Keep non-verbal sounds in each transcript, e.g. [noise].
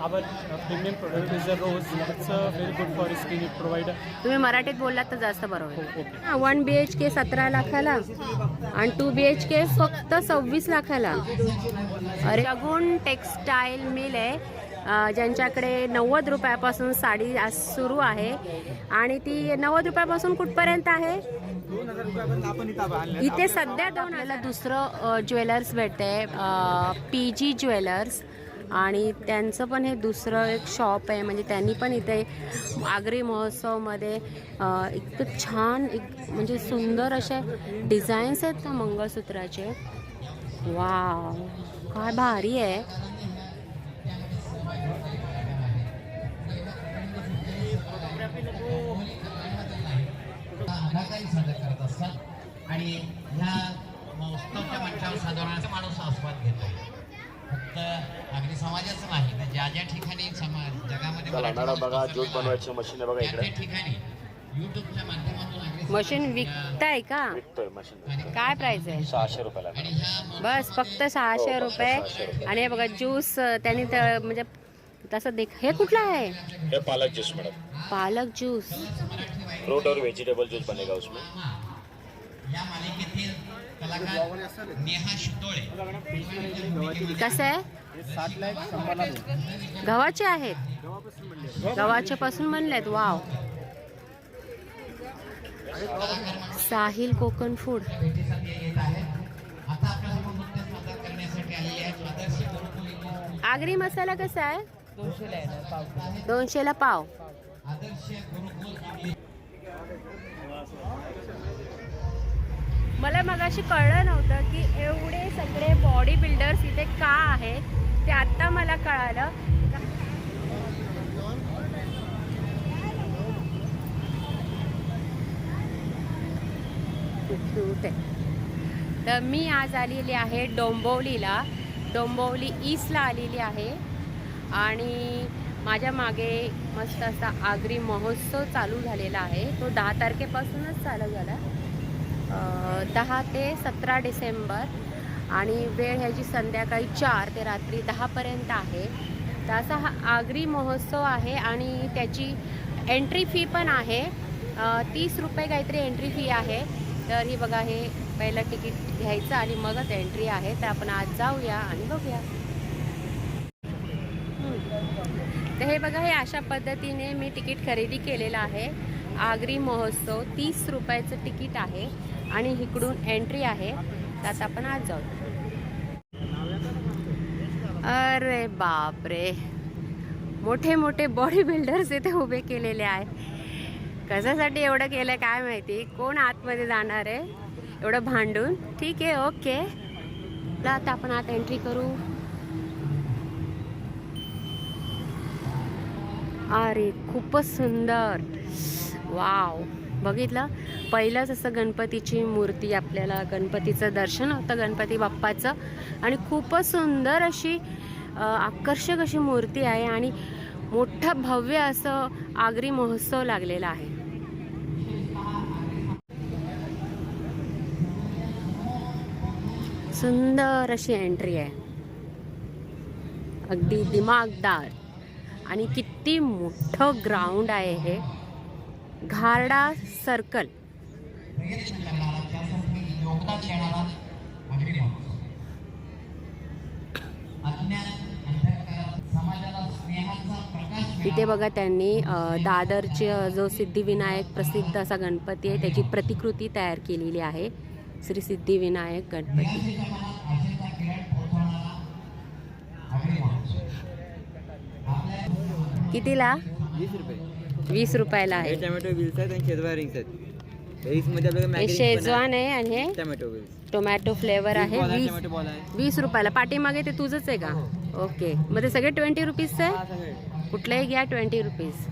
premium product is a rose. It's uh, very good for skin. It provide तुम्ही मराठीत बोललात तर जास्त बरोबर हो. हा, वन बी एच के सतरा लाखाला आणि टू बी एच के फक्त सव्वीस लाखाला. अरे अगुण टेक्स्टाईल मिल आहे. अ, ज्यांच्याकडे नव्वद रुपयापासून साडी आज सुरू आहे. आणि ती नव्वद रुपयापासून कुठपर्यंत आहे? इथे सध्या दोन आला दुसरं ज्वेलर्स भेटते पी जी ज्वेलर्स. आणि त्यांचं पण हे दुसरं एक शॉप आहे. म्हणजे त्यांनी पण इथे आगरी महोत्सवमध्ये इतकं छान एक म्हणजे सुंदर असे डिझाईन्स आहेत ना मंगळसूत्राचे. वा काय भारी आहे. सादर करत असतात आणि ह्या मंचावर साधारण माणूस आस्वाद घेतो फक्त अगदी समाजाचं नाही तर ज्या ज्या ठिकाणी समाज जगामध्ये चला मराठी नाना माणूस बघा ज्योत पसरलेला बनवायची मशीन आहे बघा आहे, त्या इकडे. त्या ठिकाणी युट्यूबच्या माध्यमातून मशीन विकताय का? विकतोय मशीन. काय प्राइस आहे? सहाशे रुपयाला. आणि ह्या बस फक्त सहाशे हो, रुपये. सहाशे रुपये. आणि हे बघा ज्यूस त्यांनी त- म्हणजे तसं देख हे कुठलं आहे? हे पालक ज्यूस मैडम. पालक ज्यूस. फ्रूट और वेजिटेबल जूस बनेगा उसमें. या मालिकेतील कलाकार नेहा शितोळे. कसं? आहे. गव्हाचे आहेत. गव्हाचे पासून बनलेत. वाव. साहिल कोकण फूड आगरी मसाला कसा आहे? दोनशेला पाव. मला मगाशी कळलं नव्हतं की एवढे सगळे बॉडी बिल्डर्स इथे का आहेत ते आत्ता मला कळालं. तर मी आज आलेली आहे डोंबिवलीला डोंबिवली ईस्टला आलेली आहे. आणि माझ्या मागे मस्त असा आगरी महोत्सव चालू झालेला आहे. तो दहा तारखेपासूनच चालू झाला. दहा ते सतरा डिसेंबर आणि वेळ ह्याची संध्याकाळी चार ते रात्री दहापर्यंत आहे. तर असा हा आगरी महोत्सव आहे आणि त्याची एंट्री फी पण आहे. तीस रुपये काहीतरी एंट्री फी आहे. तर ही बघा हे पहिलं तिकीट घ्यायचं आणि मगच एंट्री आहे. तर आपण आज जाऊया आणि बघूया. तर हे बघा हे अशा पद्धतीने मी तिकीट खरेदी केलेलं आहे. आगरी महोत्सव तीस रुपयाचं तिकीट आहे. आणि इकडून एंट्री आहे. तर आता आपण आज जाऊ. अरे बापरे. मोठे मोठे बॉडी बिल्डर्स इथे उभे केलेले आहे कशासाठी एवढं केलं काय माहिती? कोण आतमध्ये जाणार आहे? एवढं भांडून? ठीक आहे ओके. आता आपण आत एंट्री करू. अरे खूपच सुंदर. वाव. बघितलं. पहिलंच असं गणपतीची मूर्ती आपल्याला गणपतीचं दर्शन होतं गणपती बाप्पाचं. आणि खूपच सुंदर अशी आकर्षक अशी मूर्ती आहे आणि मोठं भव्य असं आगरी महोत्सव लागलेला आहे. सुंदर अशी एंट्री आहे. अगदी दिमागदार. आणि किती मोठं ग्राउंड आहे हे. घारडा सर्कल. तिथे बघा त्यांनी दादरचे जो सिद्धिविनायक प्रसिद्ध असा गणपती आहे त्याची प्रतिकृती तयार केलेली आहे. श्री सिद्धिविनायक गणपती. कितीला? वीस रुपये. वीस रुपयाला हे आहे टोमॅटो आहेत आणि शेजवान रिंग्स आहेत. रिंग्समध्ये हे शेजवान आहे आणि हे टोमॅटो टोमॅटो फ्लेवर आहे. वीस टोमॅटो बॉल आहे. वीस रुपयाला. पाठीमागे ते तुझंच आहे का? ओके मग ते सगळे ट्वेंटी रुपीजचं हा आहे सगळे. कुठलंही घ्या ट्वेंटी रुपीज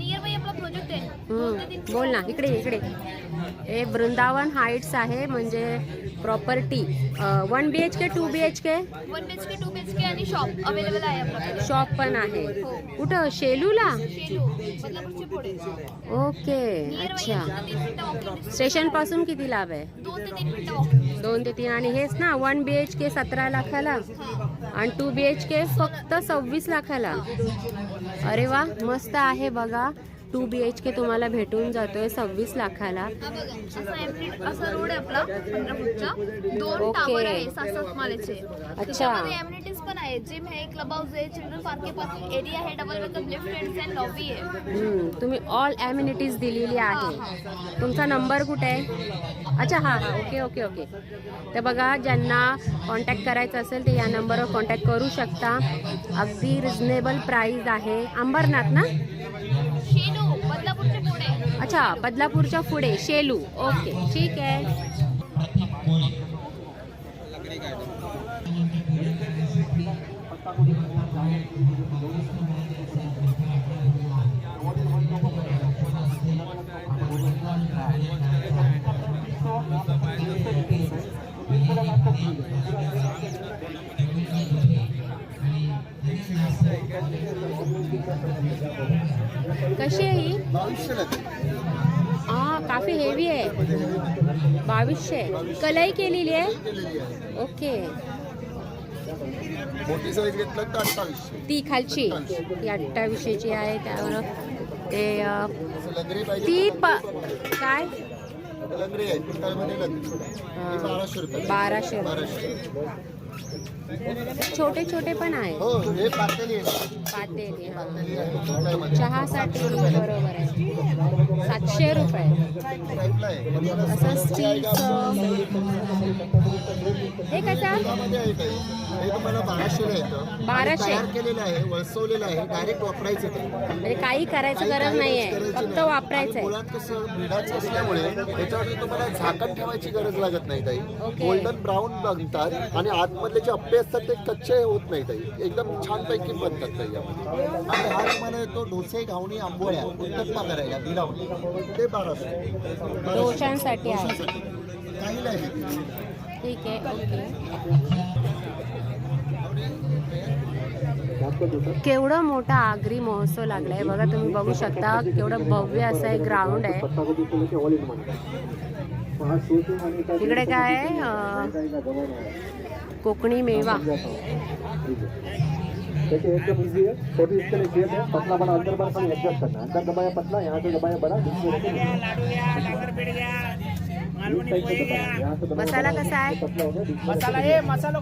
नियर आपला प्रोजेक्ट आहे. बोल ना इकडे इकडे हे वृंदावन हाईट्स आहे म्हणजे property one B H K two B H K one B H K two B H K आणि शॉप अवेलेबल आहे आपल्याकडे. शॉप पण आहे. कुठं? शेलूला? शेलू बदलापूरची पुढे. ओके अच्छा. स्टेशनपासून किती लाभ आहे? distance. दोन ते तीन मिनिटं walking. दोन ते तीन. आणि हेच ना वन बी एच के सतरा लाखाला? आणि टू बी एच के फक्त सव्वीस लाखाला? अरे वा मस्त आहे बघा. टू बी एच के तुम्हाला भेटून जातोय सव्वीस लाखाला. असा रोड आहे आपला दोन. टावर आहे मालेचे. अच्छा. त्याच्यामध्ये एम्युनिटीज पण आहे जिम आहे क्लब हाऊस आहे चिल्ड्रन पार्किंग पार्किंग एरिया आहे double welcome lift and lobby आहे हम्म, तुम्ही ऑल ॲम्युनिटीज दिलेली आहे. तुमचा नंबर कुठे आहे? अच्छा हां हां. Okay okay okay. तर बघा ज्यांना कॉन्टॅक्ट करायचं असेल तर या नंबरवर कॉन्टॅक्ट करू शकता. अगदी रिझनेबल प्राईज आहे. अंबरनाथ ना? अच्छा बदलापूरच्या पुढे शेलू. ओके ठीक आहे. कशी आहे ही? हा काफी हेवी आहे. बावीसशे. कलाई केलेली आहे? ओके मोठी साईज घेतलं तर अठ्ठावीसशे. ती खालची. ती अठ्ठावीसशेची आहे त्यावर. ते अ, लंगरी पाहिजे ती प काय? लंगरी आहे. पिंपळमध्ये लंगरी. हा. ती बाराशे रुपये. बाराशे. रुपये. बाराशे. छोटे छोटे पण आहे हो पातेली. चहासाठी बरोबर आहे. सातशे रुपये. असं स्टीलचं. हे कसं काही. बाराशे. म्हणजे काही करायचं गरज नाहीये फक्त वापरायचं आहे झाकण ठेवायची गरज लागत नाही ताई. ओके. गोल्डन ब्राऊन बनतात आणि आतमधले जे अप्पे असतात ते कच्चे होत नाही ताई. एकदम छानपैकी बनतात ताई यामध्ये. आणि हा तुम्हाला येतो डोसे घावणी आंबोळ्या उत्तप्पा करायला? बिलावणी. ते बाराशे. डोशांसाठी आहे. काही नाही ठीक आहे ओके. केवढं मोठा आगरी महोत्सव लागलाय. बघा तुम्ही बघू शकता केवढं भव्य असं एक ग्राउंड आहे. इकडे काय आहे अं, कोकणी मेवा. देखिए एकदम इजी है छोटी इसके लिए जेब है पतला बड़ा अंदर बड़ा खाली एडजस्ट करना अंदर दबाया पतला यहाँ से दबाया बड़ा मसाला कसा आहे? पतला हो मसाला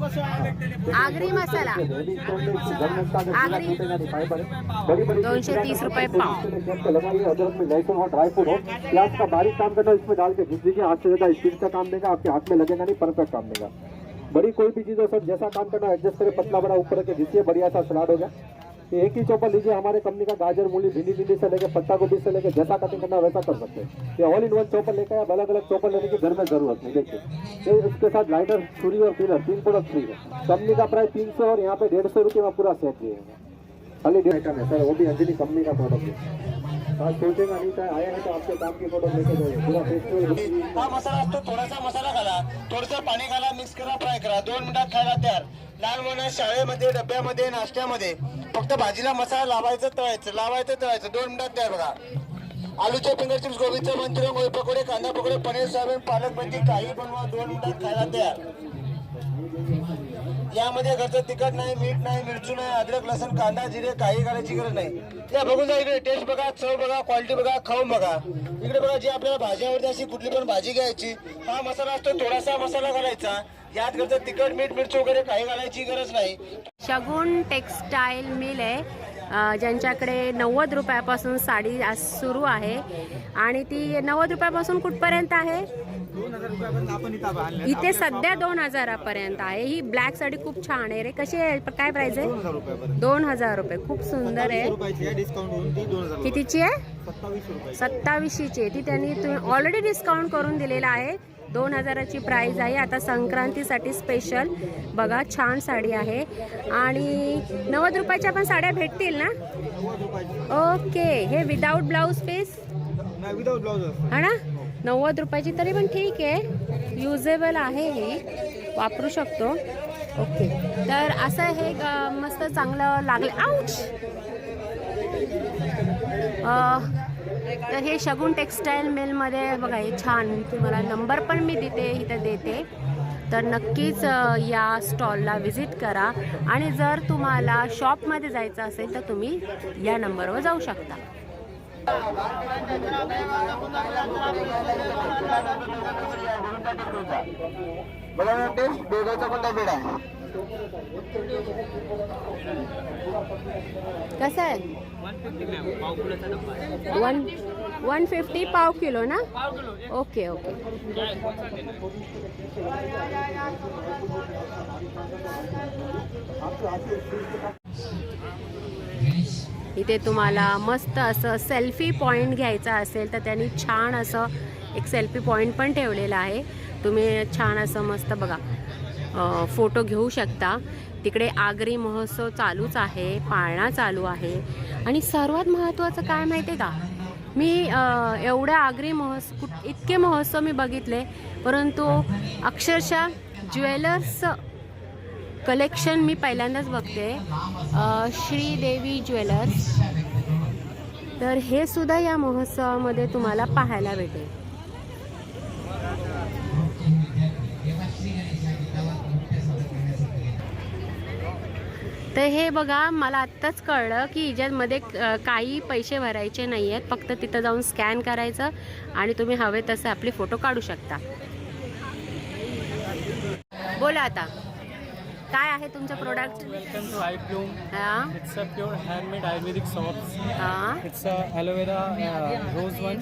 आगरी मसाला. आगरी. दोनशे तीस रुपये पाव. लगाइए अदरक में लहसुन हो ड्राई फ्रूट हो प्याज का बारीक काम करना इसमें डाल के घिस दीजिए हाथ से ज्यादा स्पीड का काम देगा आपके हाथ में लगेगा नहीं परफेक्ट काम देगा। बड़ी कोई भी चीज़ हो सर जैसा काम करना एडजस्ट करें, पतला बड़ा ऊपर के घिसिए बढ़िया सा सलाद हो गया। एक ही चौपर लीजिए, हमारे कंपनी का गाजर, मूली, भिंडी भिंडी से लेकर पत्ता गोभी से लेकर जैसा कटिंग करना वैसा कर सकते हैं। ये ऑल इन वन चौपर लेकर आप अलग अलग चौपर लेने की घर में ज़रूरत नहीं, देखिए। ये इसके साथ लाइटर छुरी और पिलर तीन प्रोडक्ट फ्री है। कंपनी का प्राइस तीन सौ और यहाँ पे डेढ़ सौ रुपये में पूरा सेट दिए खाली डेढ़ है सर वो भी अंजलि कंपनी का प्रोडक्ट है। आज सोचेगा नहीं था आया है तो आपके काम की फोटो लेके जाइए पूरा फेस्टिवल हा मसाला असतो थोडासा मसाला घाला. थोडंसं पाणी घाला मिक्स करा फ्राय करा. दोन मिनिटात खायला तयार. लहान मुलांना शाळेमध्ये डब्यामध्ये नाश्त्यामध्ये. फक्त भाजीला मसाला लावायचं तळायचं लावायचं तळायचं. दोन मिनिटात तयार बघा. आलूचे फिंगर चिप्स गोबीचं मंचुरियन गोबी पकोडे कांदा पकोडे पनीर सोयाबीन पालक भाजी काही बनवा दोन मिनिटात खायला तयार. यामध्ये घरचं तिखट नाही मीठ नाही मिरची नाही अद्रक लसण कांदा जिरे काही घालायची गरज नाही. या बघून जा इकडे टेस्ट बघा चव बघा क्वालिटी बघा खाऊन बघा. इकडे बघा जी आपल्याला भाजी आवडते अशी कुठली पण भाजी घ्यायची हा मसाला असतो थोडासा मसाला घालायचा. यात घरचं तिखट मीठ मिरची वगैरे काही घालायची गरज नाही. शगुन टेक्स्टाईल मिल आहे. ज्यांच्याकडे नव्वद रुपयापासून साडी सुरू आहे. आणि ती नव्वद रुपयापासून कुठपर्यंत आहे? इथे सध्या दोन हजारापर्यंत आहे. ही ब्लॅक साडी खूप छान आहे रे. कशी आहे? काय प्राइस आहे? दोन हजार रुपये. खूप सुंदर आहे. कितीची आहे? सत्तावीसशेची आहे. ती त्यांनी तुम्ही ऑलरेडी डिस्काउंट करून दिलेला आहे. दोन हजाराची प्राईज आहे. आता संक्रांतीसाठी स्पेशल बघा छान साडी आहे. आणि नव्वद रुपयाच्या पण साड्या भेटतील ना? ओके हे without blouse piece without blouse हा ना? नव्वद रुपयाची तरी पण ठीक आहे. युजेबल आहे ही. वापरू शकतो. ओके. तर असं हे मस्त चांगलं लागलं. आउच तर हे शगुन टेक्स्टाईल मिलमध्ये बघा हे छान. तुम्हाला नंबर पण मी देते इथं देते. तर नक्कीच या स्टॉलला व्हिजिट करा. आणि जर तुम्हाला शॉपमध्ये जायचं असेल तर तुम्ही या नंबरवर जाऊ शकता. बघा वाटते बेगाचा कोणता बेड आहे? कसं आहे? वन वन फिफ्टी पाव किलो ना? Okay okay okay. इथे तुम्हाला मस्त असं सेल्फी पॉईंट घ्यायचा असेल तर त्यांनी छान असं एक सेल्फी पॉईंट पण ठेवलेलं आहे. तुम्ही छान असं मस्त बघा. फोटो घेऊ शकता. तिकडे आगरी महोत्सव चालूच आहे पाळणा चालू आहे. आणि सर्वात महत्त्वाचं काय माहिती आहे का? मी एवढ्या आगरी महोत्सव कुठ इतके महोत्सव मी बघितले परंतु अक्षरशः ज्वेलर्स कलेक्शन मी पहिल्यांदाच बघते. श्रीदेवी ज्वेलर्स. तर हे सुद्धा या महोत्सवामध्ये तुम्हाला पाहायला भेटेल. तर हे बघा मला आत्ताच कळलं की हिच्यामध्ये काही पैसे भरायचे नाही आहेत फक्त तिथं जाऊन स्कॅन करायचं आणि तुम्ही हवे तसे आपले फोटो काढू शकता. बोला आता. काय आहे तुमच्या product welcome to I plume it's a pure handmade ayurvedic soaps it's a aloe vera rose one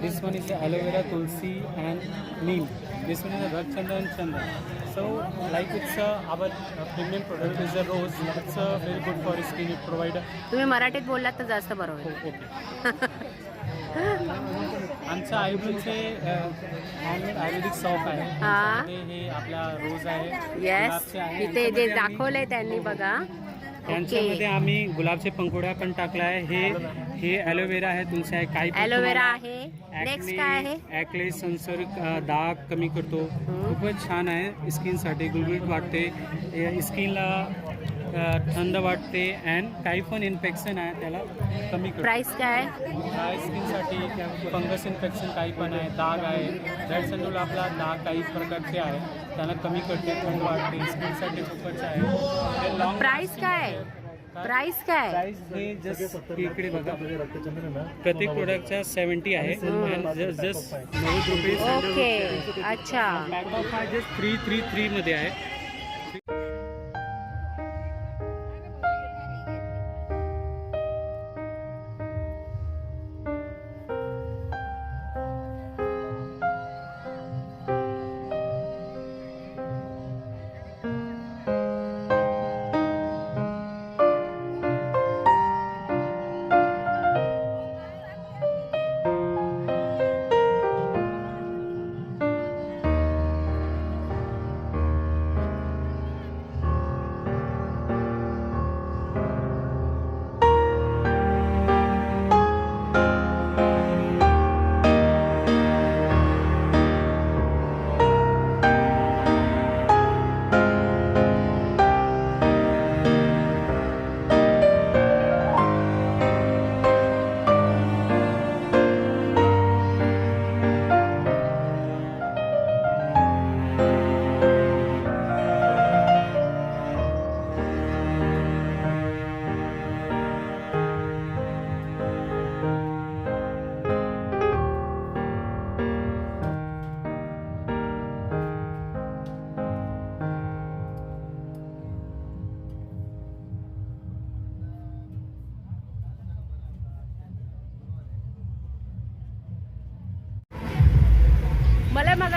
this one is aloe vera tulsi and neem this one is a Rathchandra and Chandra so like it's a our premium product is a rose it's a very good for skin provider तुम्ही मराठीत बोललात तर जास्त बरोबर okay [laughs] आमचं आयुर्वेदचे handmade ayurvedic shop आहे. हा. हे आपला रोज आहे येस गुलाबचे आहे. इथे जे याच्यामध्ये दाखवलंय त्यांनी बघा. यांच्यामध्ये ओके. आम्ही गुलाबचे पंखुड्या पण टाकला आहे. हे हे ॲलोवेरा आहे तुमचं आहे. काही पण ॲलोवेरा तुम्हाला आहे. नेक्स्ट काय आहे? acne, संसर्ग अ, डाग कमी करतो. खूपच छान आहे. स्किनसाठी गुळगुळीत वाटते. स्किनला थंड वाटते अँड काही पण इन्फेक्शन आहे त्याला कमी प्राइस काय? ड्राय स्किनसाठी फंगस इन्फेक्शन काही पण आहे डाग आहे. रेड संडूल आपला डाग काही प्रकारचे आहे त्याला कमी करते थंड वाटते. स्किनसाठी खूपच आहे. long प्राइस काय आहे. प्राइस काय? प्राइस हे जस्ट इकडे बघा. प्रत्येक प्रोडक्टचा सेवन्टी आहे. जस्ट नव्वद रुपये ओके अच्छा. ऑफ हा जस्ट थ्री थ्री थ्रीमध्ये आहे.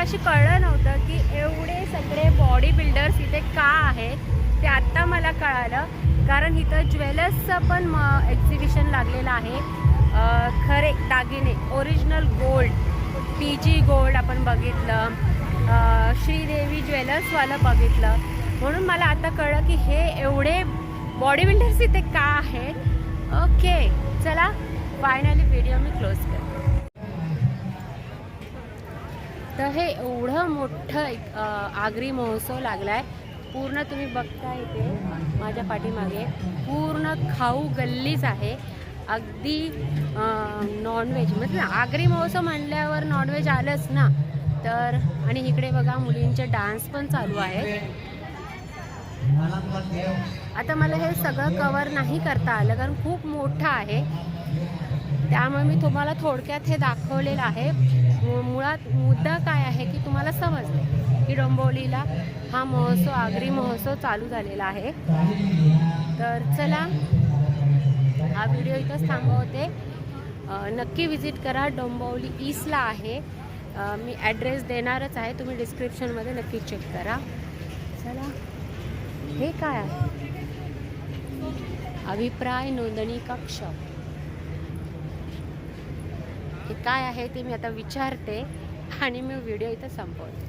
मगाशी कळलं नव्हतं की एवढे सगळे बॉडी बिल्डर्स इथे का आहेत ते आत्ता मला कळालं. कारण इथं ज्वेलर्सचं पण म एक्झिबिशन लागलेलं आहे. खरे दागिने original gold P G gold आपण बघितलं. श्रीदेवी ज्वेलर्सवालं बघितलं. म्हणून मला आता कळलं की हे एवढे बॉडी बिल्डर्स इथे का आहेत? ओके चला फायनली व्हिडिओ मी क्लोज कर तर हे एवढं मोठं एक आगरी महोत्सव लागला आहे पूर्ण तुम्ही बघता इथे माझ्या पाठीमागे. पूर्ण खाऊ गल्लीच आहे. अगदी नॉनव्हेज म्हणजे आगरी महोत्सव म्हणल्यावर नॉनव्हेज आलंच ना. तर आणि इकडे बघा मुलींचे डान्स पण चालू आहे आता मला हे सगळं कवर नाही करता आलं कारण खूप मोठं आहे. त्यामुळे मी तुम्हाला थोडक्यात हे दाखवलेलं आहे. मुळात मुद्दा काय आहे की तुम्हाला समजते की डोंबवलीला हा महोत्सव आगरी महोत्सव चालू झालेला आहे. तर चला हा व्हिडिओ इथंच थांबवते. नक्की विजिट करा. डोंबवली ईस्टला आहे. मी ॲड्रेस देणारच आहे. तुम्ही डिस्क्रिप्शनमध्ये नक्की चेक करा. चला हे काय आहे? अभिप्राय नोंदणी कक्ष. हे काय आहे ते मी आता विचारते आणि मी व्हिडिओ इथं संपवते.